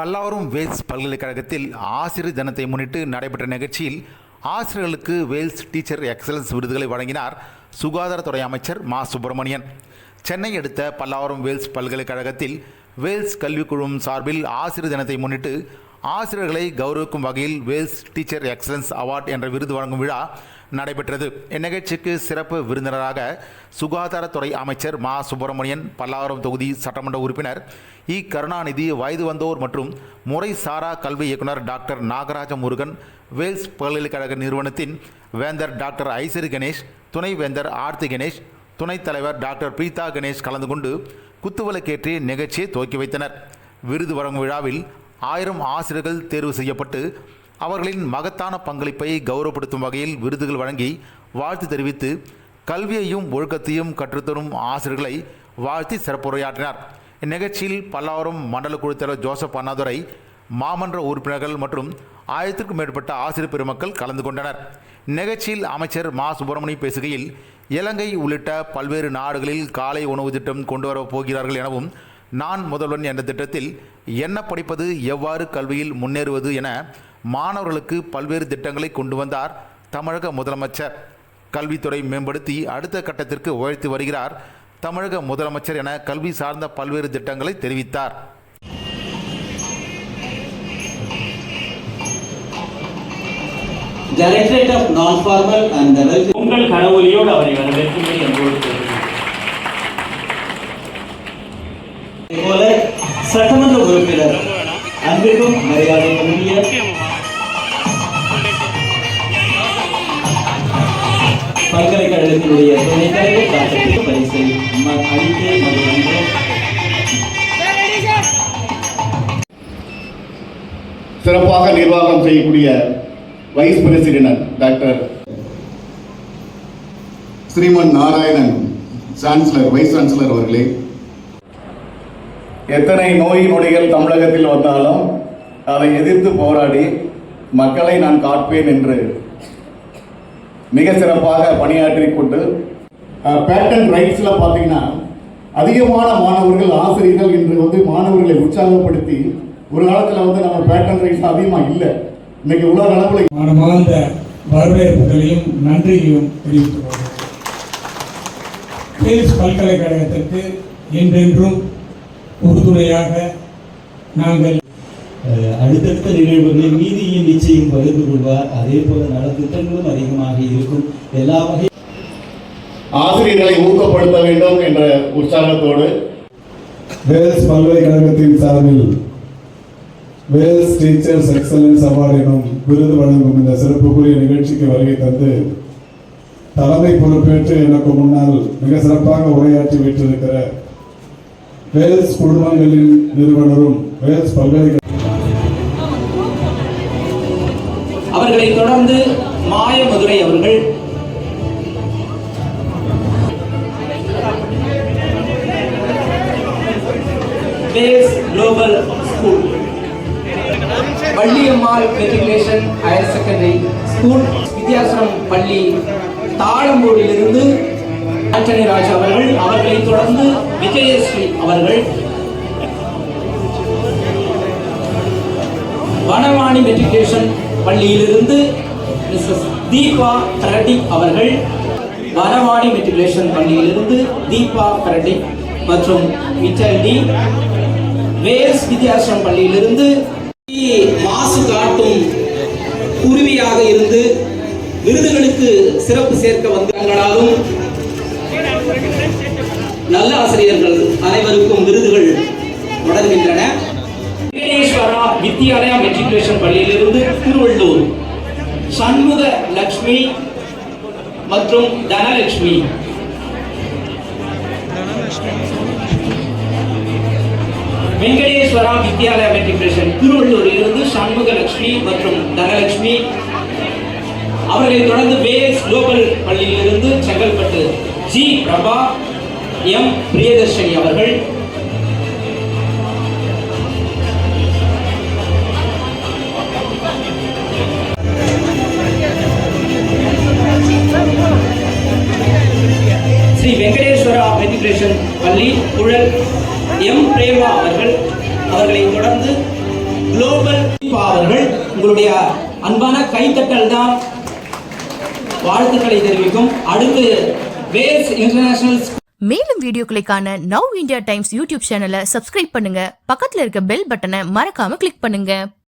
பல்லாவரம் வேல்ஸ் பல்கலைக்கழகத்தில் ஆசிரியர் தினத்தை முன்னிட்டு நடைபெற்ற நிகழ்ச்சியில் ஆசிரியர்களுக்கு வேல்ஸ் டீச்சர் எக்ஸலன்ஸ் விருதுகளை வழங்கினார் சுகாதாரத்துறை அமைச்சர் மா. சுப்பிரமணியன். சென்னை அடுத்த பல்லாவரம் வேல்ஸ் பல்கலைக்கழகத்தில் வேல்ஸ் கல்விக்குழுவும் சார்பில் ஆசிரியர் தினத்தை முன்னிட்டு ஆசிரியர்களை கௌரவிக்கும் வகையில் வேல்ஸ் டீச்சர் எக்ஸலன்ஸ் அவார்ட் என்ற விருது வழங்கும் விழா நடைபெற்றது. இந்நிகழ்ச்சிக்கு சிறப்பு விருந்தினராக சுகாதாரத்துறை அமைச்சர் மா. சுப்பிரமணியன் பல்லாவரம் தொகுதி சட்டமன்ற உறுப்பினர் இ. கருணாநிதி வயது வந்தோர் மற்றும் முறை சாரா கல்வி இயக்குனர் டாக்டர் நாகராஜ முருகன் வேல்ஸ் பல்கலைக்கழக நிறுவனத்தின் வேந்தர் டாக்டர் ஐசரி கணேஷ் துணை வேந்தர் ஆர்த்தி கணேஷ் துணைத் தலைவர் டாக்டர் பிரீதா கணேஷ் கலந்து கொண்டு குத்துவிளக்கேற்றி நிகழ்ச்சியை துவக்கி வைத்தனர். விருது வழங்கும் விழாவில் ஆயிரம் ஆசிரியர்கள் தேர்வு செய்யப்பட்டு அவர்களின் மகத்தான பங்களிப்பை கௌரவப்படுத்தும் வகையில் விருதுகள் வழங்கி வாழ்த்து தெரிவித்து கல்வியையும் ஒழுக்கத்தையும் கற்றுத்தரும் ஆசிரியர்களை வாழ்த்தி சிறப்புரையாற்றினார். இந்நிகழ்ச்சியில் பல்லாவரம் மண்டல குழுத்தலைவர் ஜோசப் அண்ணாதுரை மாமன்ற உறுப்பினர்கள் மற்றும் ஆயிரத்திற்கும் மேற்பட்ட ஆசிரியர் பெருமக்கள் கலந்து கொண்டனர். நிகழ்ச்சியில் அமைச்சர் மா. சுப்பிரமணி பேசுகையில் இலங்கை உள்ளிட்ட பல்வேறு நாடுகளில் காலை உணவு திட்டம் கொண்டு வரப் போகிறார்கள் எனவும் நான் முதல்வன் என்ற திட்டத்தில் என்ன படிப்பது எவ்வாறு கல்வியில் முன்னேறுவது என மாணவர்களுக்கு பல்வேறு திட்டங்களை கொண்டு வந்தார் தமிழக முதலமைச்சர். கல்வித்துறை மேம்படுத்தி அடுத்த கட்டத்திற்கு உயர்த்தி வருகிறார். தமிழக முதலமைச்சர் என கல்வி சார்ந்த பல்வேறு திட்டங்களை தெரிவித்தார். Directorate of Non-Formal and the Welfare பல்கலைக்கழகத்தினுடைய துணைத் தலைவர் டாக்டர் பரிசை ம- சிறப்பாக நிர்வாகம் செய்யக்கூடிய vice president doctor Sriman Narayanan chancellor vice chancellor அவர்களே. எத்தனை நோய் நொடிகள் தமிழகத்தில் வந்தாலும் அதை எதிர்த்து போராடி மக்களை நான் காப்பேன் என்று மிக சிறப்பாக பணியாற்றி கொண்டு பேட்டன் ரைட்ஸில் பார்த்தீங்கன்னா அதிகமான மாணவர்கள் ஆசிரியர்கள் இன்று வந்து மாணவர்களை உற்சாகப்படுத்தி ஒரு காலத்தில் வந்து நம்ம பேட்டன் ரைட்ஸ் அதிகமாக இல்லை. இன்னைக்கு உலக அளவில் மனமார்ந்த வரவேற்புகளையும் நன்றியையும் தெரிவித்துள்ளோம் பல்கலைக்கழகத்திற்கு என்றென்றும் உறுதுணையாக நாங்கள் அடுத்தடுத்த நிகழ்வுகளில் மீதியும் நிச்சயம் பகிர்ந்து கொள்வார். அதே போல நலத்திட்டங்களும் அதிகமாக இருக்கும். எல்லா வகை ஆசிரியர்களை ஊக்கப்படுத்த வேண்டும் என்ற உற்சாகத்தோடு வேல்ஸ் பல்கலைக்கழகத்தின் சார்பில் வேல்ஸ் டீச்சர்ஸ் எக்ஸலன்ஸ் அவார்டு எனும் விருது வழங்கும் இந்த சிறப்புக்குரிய நிகழ்ச்சிக்கு வருகை தந்து தலைமை பொறுப்பேற்று எனக்கு முன்னால் மிக சிறப்பாக உரையாற்றி வைத்திருக்கிற வேல்ஸ் குழுமங்களின் நிறுவனரும் வேல்ஸ் பல்கலைக்கழக அவர்களை தொடர்ந்து மாயமதுரை அவர்கள். Base global school Valliammal matriculation higher secondary school Vidyasanam பள்ளி தாளம்பூரிலிருந்து ஆண்டனி ராஜ் அவர்கள் அவர்களை தொடர்ந்து விஜயஸ்ரீ அவர்கள். வனவாணி மெட்ரிகுலேஷன் பள்ளியிலிருந்து மிஸ்ஸஸ் தீபா கரடி அவர்கள் வரவாணி மெட்ரிகுலேஷன் பள்ளியிலிருந்து தீபா கரடி மற்றும் மிச்சல் டி. வேல்ஸ் வித்யாசிரம் பள்ளியிலிருந்து மாசு காட்டும் குருவியாக இருந்து விருதுகளுக்கு சிறப்பு சேர்க்க வந்தாலும் நல்ல ஆசிரியர்கள் அனைவருக்கும் விருதுகள் தொடர்கின்றன வித்யாலயா மெட்ரிகுலேஷன் பள்ளியிலிருந்து திருவள்ளூர். சண்முக லட்சுமி மற்றும் தனலட்சுமி வெங்கடேஸ்வரா வித்யாலயா மெட்ரிகுலேஷன் திருவள்ளூரில் இருந்து சண்முக லட்சுமி மற்றும் தனலட்சுமி அவர்களை தொடர்ந்து வேஸ் குளோபல் பள்ளியிலிருந்து செங்கல்பட்டு ஜி பிரபா எம் பிரியதர்ஷினி அவர்கள். அலி குழல் எம் பிரேமா அவர்கள் அவர்களை தொடர்ந்து குளோபல் அவர்கள் உங்களுடைய அன்பான கைத்தட்டல் தான் வாழ்த்துக்களை தெரிவிக்கும். அடுத்து வேல்ஸ் இன்டர்நேஷனல் மேலும் வீடியோக்களை காண நவ் இந்தியா டைம்ஸ் யூடியூப் சேனலை சப்ஸ்கிரைப் பண்ணுங்க. பக்கத்தில் இருக்க பெல் பட்டனை மறக்காம கிளிக் பண்ணுங்க.